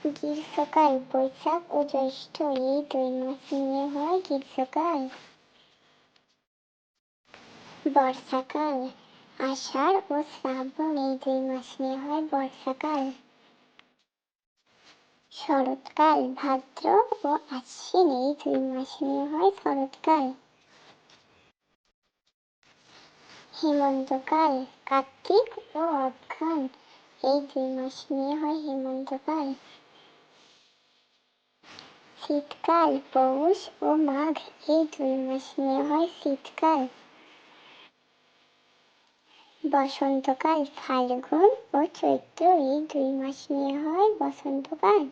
গ্রীষ্মকাল, বৈশাখ ও জ্যৈষ্ঠ এই দুই মাস নিয়ে হয় গ্রীষ্মকাল। বর্ষাকাল, আষাঢ় ও শ্রাবণ এই দুই মাস নিয়ে হয় বর্ষাকাল। শরৎকাল, ভাদ্র ও আশ্বিন এই দুই মাস নিয়ে হয় শরৎকাল। হেমন্তকাল, কার্তিক ও অঘ্রান এই দুই মাস নিয়ে হয় হেমন্তকাল। শীতকাল, পৌষ ও মাঘ, এই দুই মাস নিয়ে হয় শীতকাল। বসন্তকাল, ফাল্গুন ও চৈত্র, এই দুই মাস নিয়ে হয় বসন্তকাল।